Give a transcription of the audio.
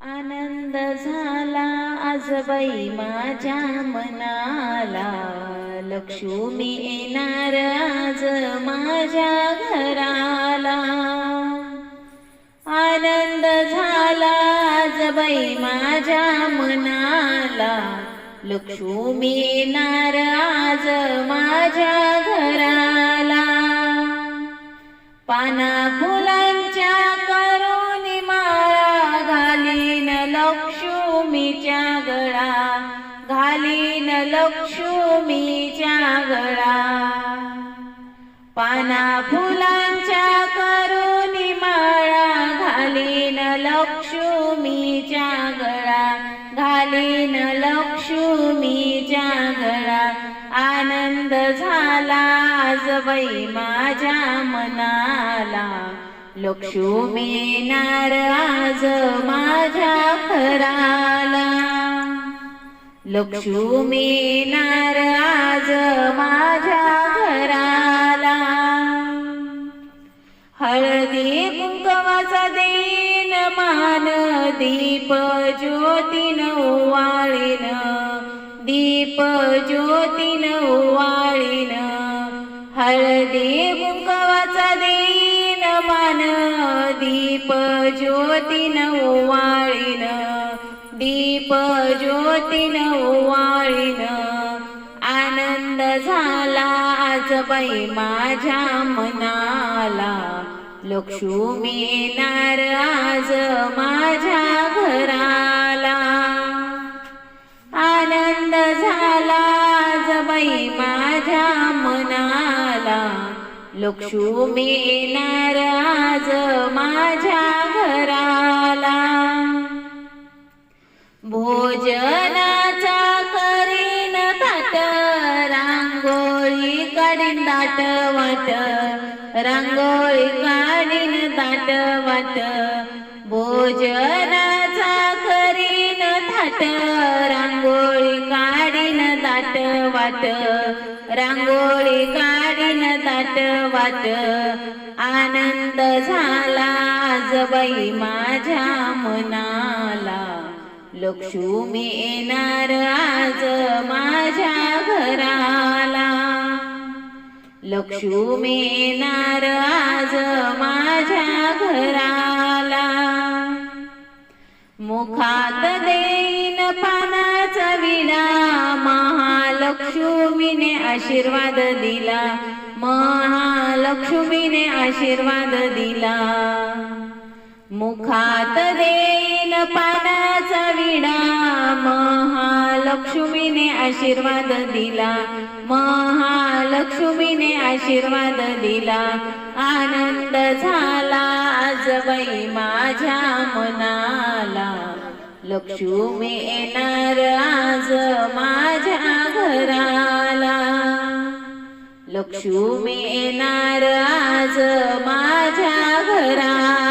आनंद झाला. आज बाई माझ्या मनाला लक्ष्मी येणार. आज माझ्या घराला आनंद झाला. आज बाई माझ्या मनाला लक्ष्मी येणार. आज माझ्या घराला पाना फुलांच्या गळा घालीन लक्ष्मीच्या गळा. पाना फुलांच्या करून माळा घालीन लक्ष्मीच्या गळा. घालीन लक्ष्मीच्या गळा. आनंद झाला आज बाई माझ्या मनाला. लक्ष्मी नार आज माझ्या खरा लक्ष्मी येणार आज माझ्या घराला. हळदी कुंकवाचा देन मान दीप ज्योतीन ओवाळीन दीप ज्योतीन ओवाळीन हळदी कुंकवाचा देन मान दीप ज्योतीन ओवाळीन दीप ज्योतीन ओवाळीन. आनंद झाला आज बाई माझ्या मनाला. लक्ष्मी येणार आज माझ्या घराला. आनंद झाला आज बाई माझ्या मनाला. लक्ष्मी येणार आज माझ्या भोजनाचा करीन ताट रांगोळी काढीन दाट वाट रांगोळी काढीन दाट वाट. भोजनाचा करीन थाट रांगोळी काढीन दाट वाट रांगोळी काढीन दाट वाट. आनंद झाला आज बाई माझ्या मना लक्ष्मी येणार आज माझ्या घराला. लक्ष्मी येणार आज माझ्या घराला. मुखात देईन पानाचा विडा. महालक्ष्मीने आशीर्वाद दिला. महालक्ष्मीने आशीर्वाद दिला. मुखात देईन पानाचा विडा महालक्ष्मीने आशीर्वाद दिला. महालक्ष्मीने आशीर्वाद दिला. आनंद झाला आज बाई माझ्या मनाला. लक्ष्मी येणार आज माझ्या घराला. लक्ष्मी येणार आज माझ्या घराला.